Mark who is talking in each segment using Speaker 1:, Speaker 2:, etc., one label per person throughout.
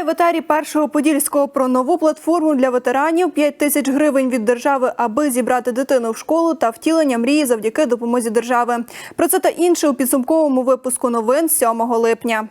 Speaker 1: Вітаю в етері першого подільського про нову платформу для ветеранів 5 тисяч гривень від держави, аби зібрати дитину в школу та втілення мрії завдяки допомозі держави. Про це та інше у підсумковому випуску новин 7 липня.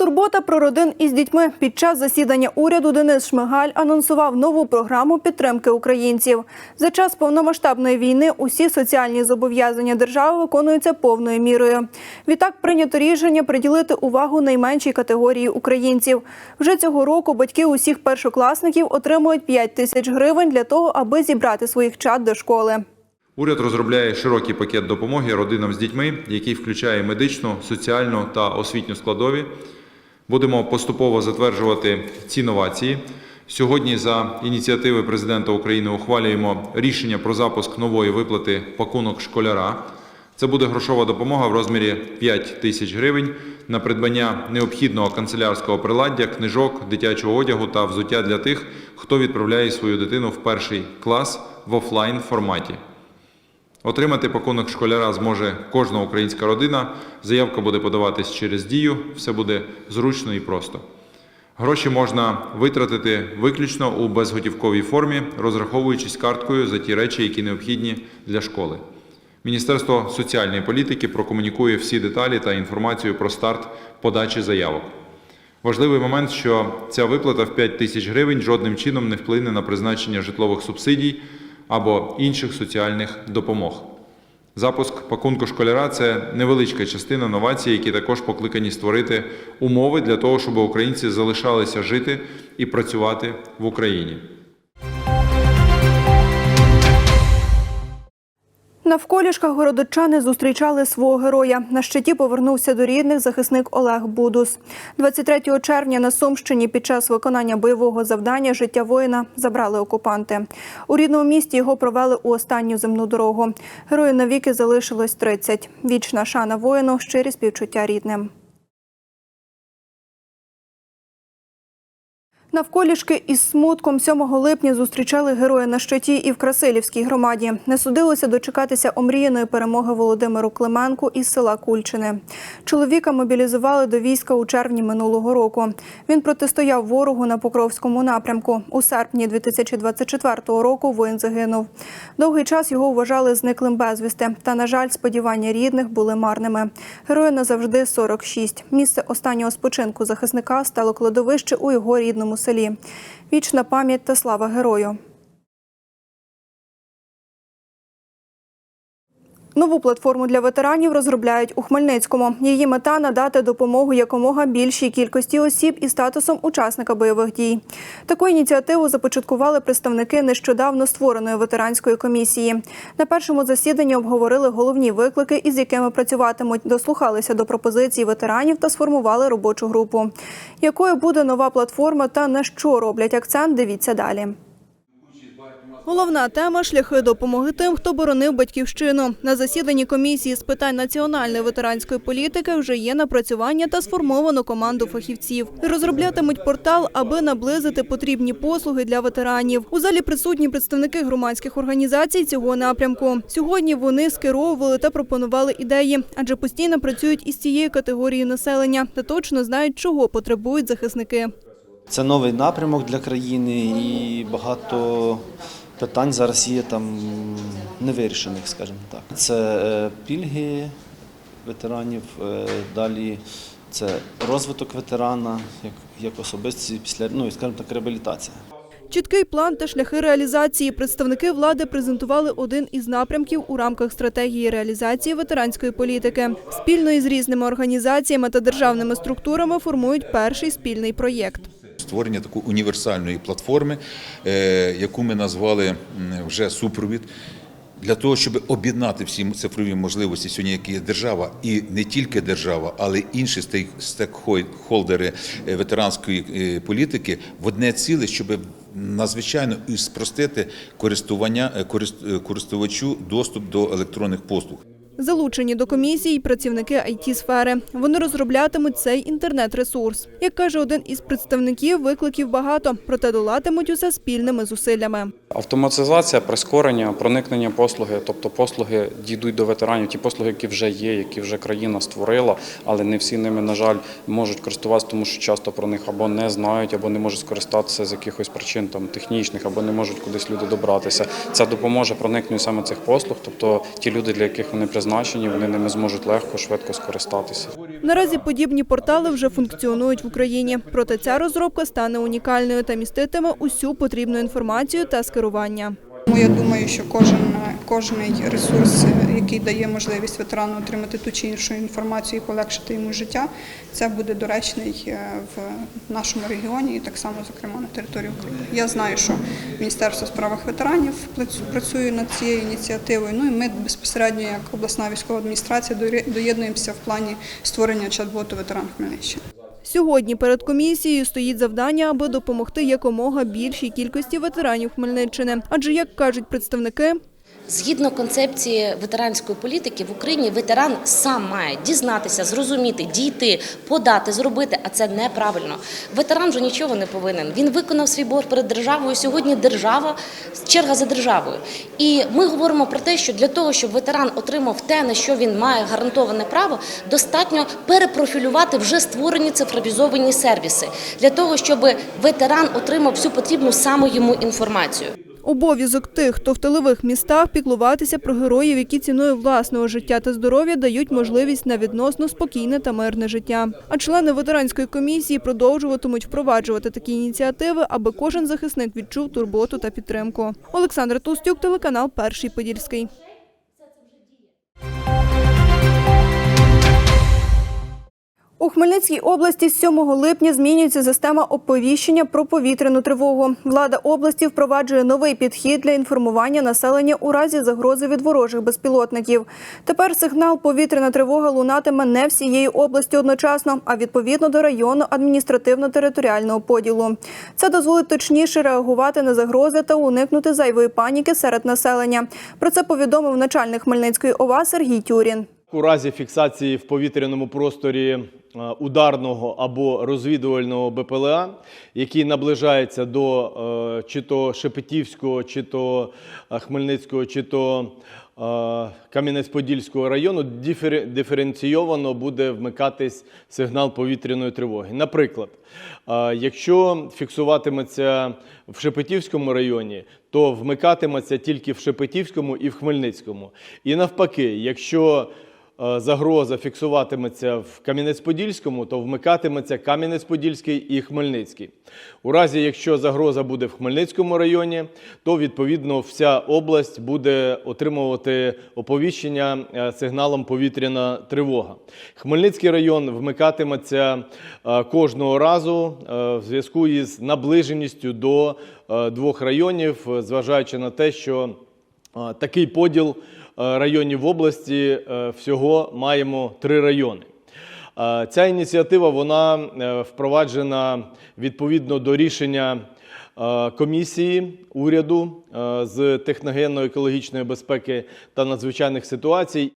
Speaker 1: Турбота про родин із дітьми під час засідання уряду Денис Шмигаль анонсував нову програму підтримки українців. За час повномасштабної війни усі соціальні зобов'язання держави виконуються повною мірою. Відтак прийнято рішення приділити увагу найменшій категорії українців. Вже цього року батьки усіх першокласників отримують 5 тисяч гривень для того, аби зібрати своїх чад до школи.
Speaker 2: Уряд розробляє широкий пакет допомоги родинам з дітьми, який включає медичну, соціальну та освітню складові. Будемо поступово затверджувати ці новації. Сьогодні за ініціативи президента України ухвалюємо рішення про запуск нової виплати пакунок школяра. Це буде грошова допомога в розмірі 5 тисяч гривень на придбання необхідного канцелярського приладдя, книжок, дитячого одягу та взуття для тих, хто відправляє свою дитину в перший клас в офлайн форматі. Отримати пакунок школяра зможе кожна українська родина. Заявка буде подаватись через дію, все буде зручно і просто. Гроші можна витратити виключно у безготівковій формі, розраховуючись карткою за ті речі, які необхідні для школи. Міністерство соціальної політики прокомунікує всі деталі та інформацію про старт подачі заявок. Важливий момент, що ця виплата в 5 тисяч гривень жодним чином не вплине на призначення житлових субсидій або інших соціальних допомог. Запуск пакунку школяра це невеличка частина новацій, які також покликані створити умови для того, щоб українці залишалися жити і працювати в Україні.
Speaker 1: Навколішках городочани зустрічали свого героя. На щиті повернувся до рідних захисник Олег Будус. 23 червня на Сумщині під час виконання бойового завдання життя воїна забрали окупанти. У рідному місті його провели у останню земну дорогу. Герою навіки залишилось 30. Вічна шана воїну, щирі співчуття рідним. Навколішки із смутком 7 липня зустрічали героя на щиті і в Красилівській громаді. Не судилося дочекатися омріяної перемоги Володимиру Клименку із села Кульчини. Чоловіка мобілізували до війська у червні минулого року. Він протистояв ворогу на Покровському напрямку. У серпні 2024 року воїн загинув. Довгий час його вважали зниклим безвісти. Та, на жаль, сподівання рідних були марними. Герою назавжди 46. Місце останнього спочинку захисника стало кладовище у його рідному селі. Вічна пам'ять та слава герою. Нову платформу для ветеранів розробляють у Хмельницькому. Її мета надати допомогу якомога більшій кількості осіб із статусом учасника бойових дій. Таку ініціативу започаткували представники нещодавно створеної ветеранської комісії. На першому засіданні обговорили головні виклики, із якими працюватимуть, дослухалися до пропозицій ветеранів та сформували робочу групу. Якою буде нова платформа та на що роблять акцент? Дивіться далі. Головна тема шляхи допомоги тим, хто боронив батьківщину. На засіданні комісії з питань національної ветеранської політики вже є напрацювання та сформовано команду фахівців. Розроблятимуть портал, аби наблизити потрібні послуги для ветеранів. У залі присутні представники громадських організацій цього напрямку. Сьогодні вони скеровували та пропонували ідеї, адже постійно працюють із цією категорією населення та точно знають, чого потребують захисники.
Speaker 3: Це новий напрямок для країни і багато питань зараз є там невирішених, скажімо так. Це е, пільги ветеранів, е, далі це розвиток ветерана як, як особистості після ну, скажімо так, реабілітація.
Speaker 1: Чіткий план та шляхи реалізації представники влади презентували один із напрямків у рамках стратегії реалізації ветеранської політики. Спільно із різними організаціями та державними структурами формують перший спільний проєкт.
Speaker 4: Створення такої універсальної платформи, е, яку ми назвали вже супровід. Для того, щоб об'єднати всі цифрові можливості сьогодні, які є держава, і не тільки держава, але й інші стейк- стейкхолдери е, ветеранської е, політики в одне ціле, щоб надзвичайно і спростити користування користувачу доступ до електронних послуг.
Speaker 1: Залучені до комісії працівники it сфери Вони розроблятимуть цей інтернет-ресурс. Як каже один із представників, викликів багато, проте долатимуть усе спільними зусиллями.
Speaker 5: Автоматизація, прискорення, проникнення послуги, тобто послуги дійдуть до ветеранів, ті послуги, які вже є, які вже країна створила, але не всі ними, на жаль, можуть користуватися, тому що часто про них або не знають, або не можуть скористатися з якихось причин там технічних, або не можуть кудись люди добратися. Це допоможе проникненню саме цих послуг, тобто ті люди, для яких вони призначені, вони ними зможуть легко, швидко скористатися.
Speaker 1: Наразі подібні портали вже функціонують в Україні. Проте ця розробка стане унікальною та міститиме усю потрібну інформацію та скерування.
Speaker 6: Тому я думаю, що кожен кожний ресурс, який дає можливість ветерану отримати ту чи іншу інформацію і полегшити йому життя, це буде доречний е, в нашому регіоні і так само, зокрема, на території України. Я знаю, що Міністерство у справах ветеранів працює над цією ініціативою. Ну і ми безпосередньо, як обласна військова адміністрація, доєднуємося в плані створення чат-боту ветеран Хмельниччини.
Speaker 1: Сьогодні перед комісією стоїть завдання, аби допомогти якомога більшій кількості ветеранів Хмельниччини. Адже, як кажуть представники,
Speaker 7: Згідно концепції ветеранської політики в Україні ветеран сам має дізнатися, зрозуміти, дійти, подати, зробити, а це неправильно. Ветеран вже нічого не повинен. Він виконав свій борг перед державою. Сьогодні держава черга за державою. І ми говоримо про те, що для того, щоб ветеран отримав те, на що він має гарантоване право, достатньо перепрофілювати вже створені цифровізовані сервіси для того, щоб ветеран отримав всю потрібну саме йому інформацію.
Speaker 1: Обов'язок тих, хто в тилових містах піклуватися про героїв, які ціною власного життя та здоров'я дають можливість на відносно спокійне та мирне життя. А члени ветеранської комісії продовжуватимуть впроваджувати такі ініціативи, аби кожен захисник відчув турботу та підтримку. Олександр Тустюк, телеканал Перший Подільський. У Хмельницькій області з 7 липня змінюється система оповіщення про повітряну тривогу. Влада області впроваджує новий підхід для інформування населення у разі загрози від ворожих безпілотників. Тепер сигнал повітряна тривога лунатиме не всією областю одночасно, а відповідно до району адміністративно-територіального поділу. Це дозволить точніше реагувати на загрози та уникнути зайвої паніки серед населення. Про це повідомив начальник Хмельницької ОВА Сергій Тюрін.
Speaker 8: У разі фіксації в повітряному просторі ударного або розвідувального БПЛА, який наближається до е, чи то Шепетівського, чи то е, Хмельницького, чи то е, Кам'янець-Подільського району, диференційовано буде вмикатись сигнал повітряної тривоги. Наприклад, е, якщо фіксуватиметься в Шепетівському районі, то вмикатиметься тільки в Шепетівському і в Хмельницькому. І навпаки, якщо е, загроза фіксуватиметься в Кам'янець-Подільському, то вмикатиметься Кам'янець-Подільський і Хмельницький. У разі, якщо загроза буде в Хмельницькому районі, то відповідно вся область буде отримувати оповіщення е, сигналом повітряна тривога. Хмельницький район вмикатиметься е, кожного разу е, в зв'язку із наближеністю до е, двох районів, е, зважаючи на те, що е, такий поділ е, районів в області е, всього маємо три райони. Е, Ця ініціатива вона е, впроваджена відповідно до рішення е, комісії уряду е, з техногенно-екологічної безпеки та надзвичайних ситуацій.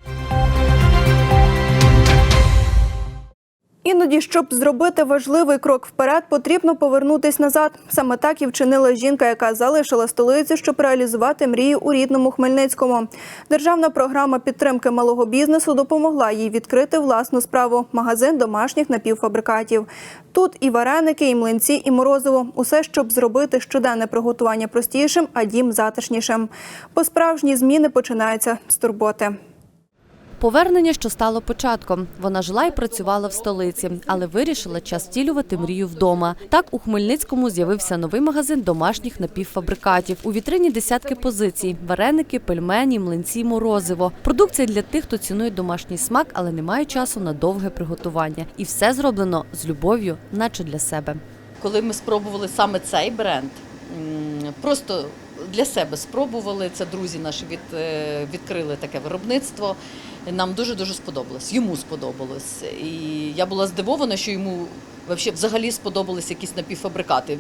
Speaker 1: Іноді, щоб зробити важливий крок вперед, потрібно повернутись назад. Саме так і вчинила жінка, яка залишила столицю, щоб реалізувати мрію у рідному Хмельницькому. Державна програма підтримки малого бізнесу допомогла їй відкрити власну справу магазин домашніх напівфабрикатів. Тут і вареники, і млинці, і морозиво. Усе, щоб зробити щоденне приготування простішим, а дім затишнішим. Бо справжні зміни починаються з турботи.
Speaker 9: Повернення, що стало початком. Вона жила і працювала в столиці, але вирішила час втілювати мрію вдома. Так у Хмельницькому з'явився новий магазин домашніх напівфабрикатів. У вітрині десятки позицій: вареники, пельмені, млинці, морозиво. Продукція для тих, хто цінує домашній смак, але не має часу на довге приготування. І все зроблено з любов'ю, наче для себе.
Speaker 10: коли ми спробували саме цей бренд, просто для себе спробували. Це друзі наші від, е, відкрили таке виробництво. Нам дуже дуже сподобалось. Йому сподобалось. І я була здивована, що йому взагалі сподобались якісь напівфабрикати.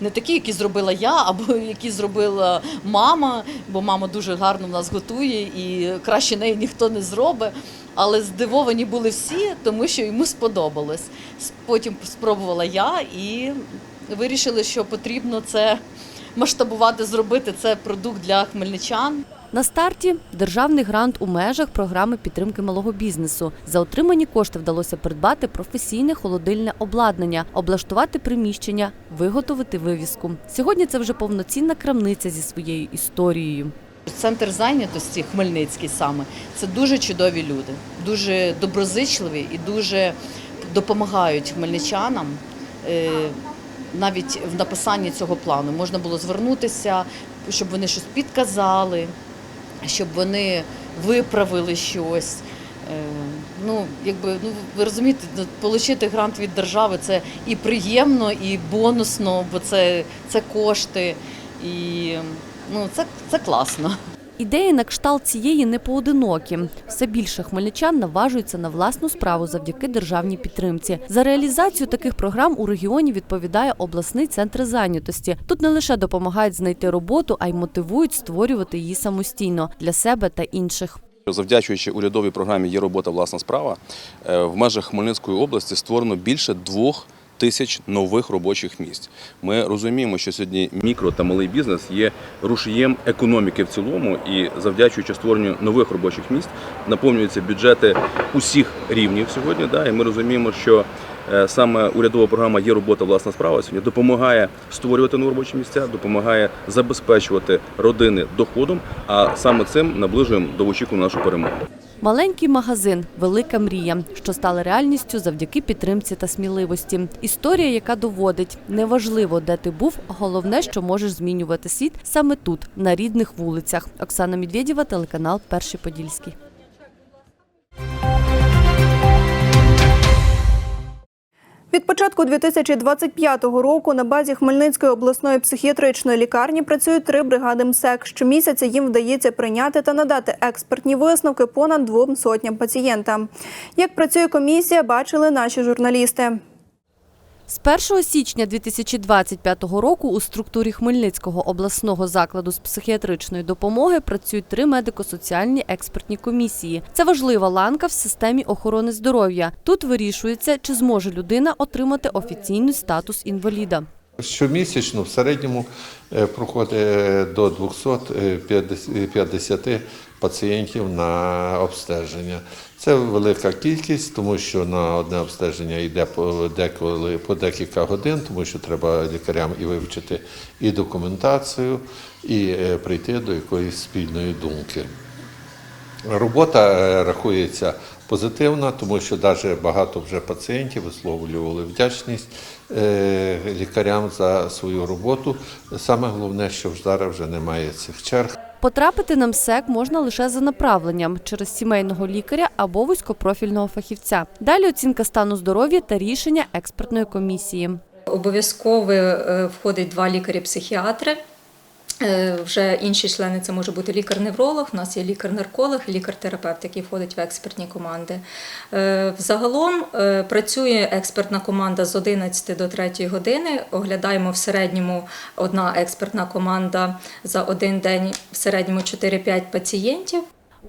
Speaker 10: Не такі, які зробила я, або які зробила мама, бо мама дуже гарно в нас готує і краще неї ніхто не зробить. Але здивовані були всі, тому що йому сподобалось. Потім спробувала я і вирішили, що потрібно це масштабувати, зробити це продукт для хмельничан.
Speaker 9: На старті державний грант у межах програми підтримки малого бізнесу. За отримані кошти вдалося придбати професійне холодильне обладнання, облаштувати приміщення, виготовити вивіску. Сьогодні це вже повноцінна крамниця зі своєю історією.
Speaker 10: Центр зайнятості Хмельницький саме це дуже чудові люди, дуже доброзичливі і дуже допомагають хмельничанам. Навіть в написанні цього плану можна було звернутися, щоб вони щось підказали, щоб вони виправили щось. Е, Ну, якби ну ви розумієте, ну, отримати грант від держави це і приємно, і бонусно, бо це, це кошти, і ну це, це класно.
Speaker 9: Ідеї на кшталт цієї не поодинокі. Все більше хмельничан наважуються на власну справу завдяки державній підтримці. За реалізацію таких програм у регіоні відповідає обласний центр зайнятості. Тут не лише допомагають знайти роботу, а й мотивують створювати її самостійно для себе та інших.
Speaker 11: Завдячуючи урядовій програмі Є робота власна справа е, в межах Хмельницької області створено більше двох тисяч нових робочих місць. Ми розуміємо, що сьогодні мікро та малий бізнес є рушієм економіки в цілому, і завдячуючи створенню нових робочих місць наповнюються бюджети усіх рівнів сьогодні. Да, і ми розуміємо, що е, саме урядова програма Є робота власна справа сьогодні допомагає створювати нові робочі місця, допомагає забезпечувати родини доходом. А саме цим наближуємо до очікувану нашу перемогу.
Speaker 9: Маленький магазин велика мрія, що стала реальністю завдяки підтримці та сміливості. Історія, яка доводить, неважливо, де ти був, головне, що можеш змінювати світ саме тут, на рідних вулицях. Оксана Медведєва, телеканал Перший Подільський.
Speaker 1: Від початку 2025 року на базі Хмельницької обласної психіатричної лікарні працюють три бригади МСЕК. Щомісяця їм вдається прийняти та надати експертні висновки понад двом сотням пацієнтам. Як працює комісія, бачили наші журналісти.
Speaker 9: З 1 січня 2025 року у структурі Хмельницького обласного закладу з психіатричної допомоги працюють три медико-соціальні експертні комісії. Це важлива ланка в системі охорони здоров'я. Тут вирішується, чи зможе людина отримати офіційний статус інваліда.
Speaker 12: Щомісячно в середньому е, проходить е, до 250 пацієнтів на обстеження. Це велика кількість, тому що на одне обстеження йде по деколи по декілька годин, тому що треба лікарям і вивчити і документацію, і е, прийти до якоїсь спільної думки. Робота е, рахується позитивна, тому що навіть багато вже пацієнтів висловлювали вдячність е, лікарям за свою роботу. Саме головне, що зараз вже немає цих черг.
Speaker 9: Потрапити на МСЕК можна лише за направленням через сімейного лікаря або вузькопрофільного фахівця. Далі оцінка стану здоров'я та рішення експертної комісії.
Speaker 13: Обов'язково е, входить два лікарі-психіатри. Е, Вже інші члени це може бути лікар-невролог, у нас є лікар-нарколог лікар-терапевт, який входить в експертні команди. Е, Взагалом е, працює експертна команда з 11 до 3 години. Оглядаємо в середньому одна експертна команда за один день, в середньому 4-5 пацієнтів.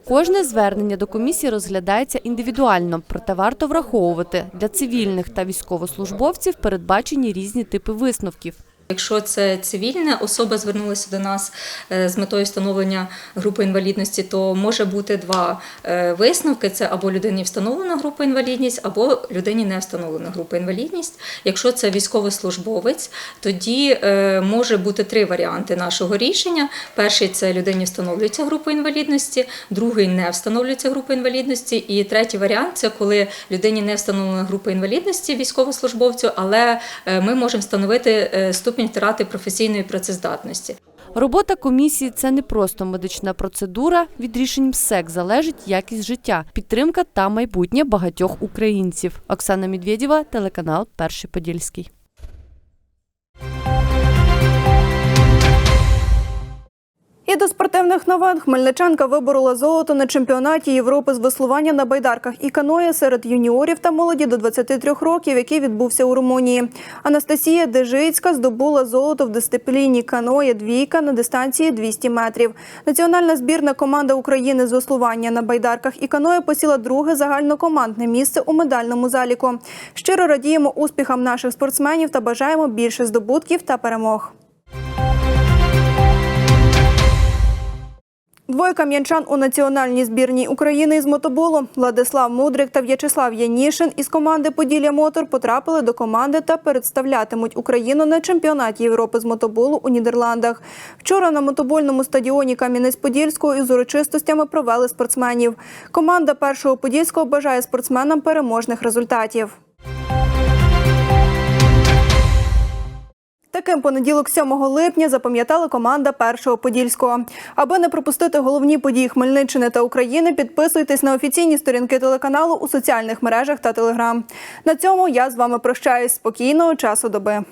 Speaker 9: Кожне звернення до комісії розглядається індивідуально, проте варто враховувати для цивільних та військовослужбовців передбачені різні типи висновків.
Speaker 13: Якщо це цивільна особа звернулася до нас е, з метою встановлення групи інвалідності, то може бути два е, висновки: це або людині встановлена група інвалідність, або людині не встановлена група інвалідність. Якщо це військовослужбовець, тоді е, може бути три варіанти нашого рішення. Перший це людині встановлюється група інвалідності, другий не встановлюється група інвалідності, і третій варіант це коли людині не встановлена група інвалідності військовослужбовцю, але ми можемо встановити е, ступінь втрати професійної працездатності.
Speaker 9: Робота комісії це не просто медична процедура. Від рішень МСЕК залежить якість життя, підтримка та майбутнє багатьох українців. Оксана Медведєва, телеканал Перший Подільський.
Speaker 1: І до спортивних новин Хмельничанка виборола золото на чемпіонаті Європи з веслування на байдарках і каної серед юніорів та молоді до 23 років, який відбувся у Румунії. Анастасія Дежицька здобула золото в дисципліні каноє двійка на дистанції 200 метрів. Національна збірна команда України з веслування на байдарках і каної посіла друге загальнокомандне місце у медальному заліку. Щиро радіємо успіхам наших спортсменів та бажаємо більше здобутків та перемог. Двоє кам'янчан у національній збірній України із мотоболу Владислав Мудрик та В'ячеслав Янішин із команди Поділля Мотор потрапили до команди та представлятимуть Україну на чемпіонаті Європи з мотоболу у Нідерландах. Вчора на мотобольному стадіоні Кам'янець-Подільського із урочистостями провели спортсменів. Команда першого подільського бажає спортсменам переможних результатів. Таким понеділок 7 липня запам'ятала команда першого подільського. Аби не пропустити головні події Хмельниччини та України, підписуйтесь на офіційні сторінки телеканалу у соціальних мережах та телеграм. На цьому я з вами прощаюсь. Спокійного часу доби.